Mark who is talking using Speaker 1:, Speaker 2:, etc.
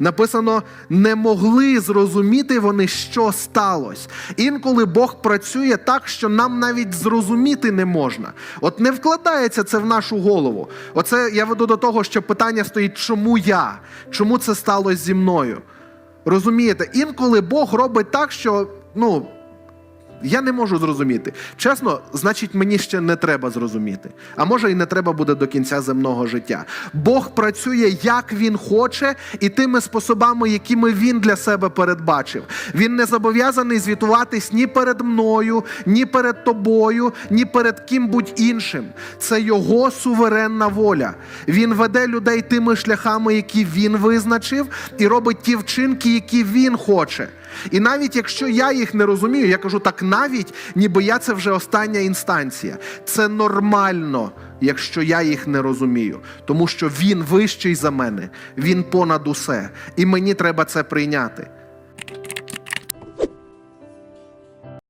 Speaker 1: Написано, не могли зрозуміти вони, що сталося. Інколи Бог працює так, що нам навіть зрозуміти не можна. От не вкладається це в нашу голову. Оце я веду до того, що питання стоїть, чому я? Чому це сталося зі мною? Розумієте, інколи Бог робить так, що ну. Я не можу зрозуміти. Чесно, значить, мені ще не треба зрозуміти. А може, і не треба буде до кінця земного життя. Бог працює, як він хоче, і тими способами, якими він для себе передбачив. Він не зобов'язаний звітуватись ні перед мною, ні перед тобою, ні перед ким-будь іншим. Це його суверенна воля. Він веде людей тими шляхами, які він визначив, і робить ті вчинки, які він хоче. І навіть якщо я їх не розумію, я кажу так, навіть ніби я це вже остання інстанція. Це нормально, якщо я їх не розумію, тому що він вищий за мене, він понад усе, і мені треба це прийняти.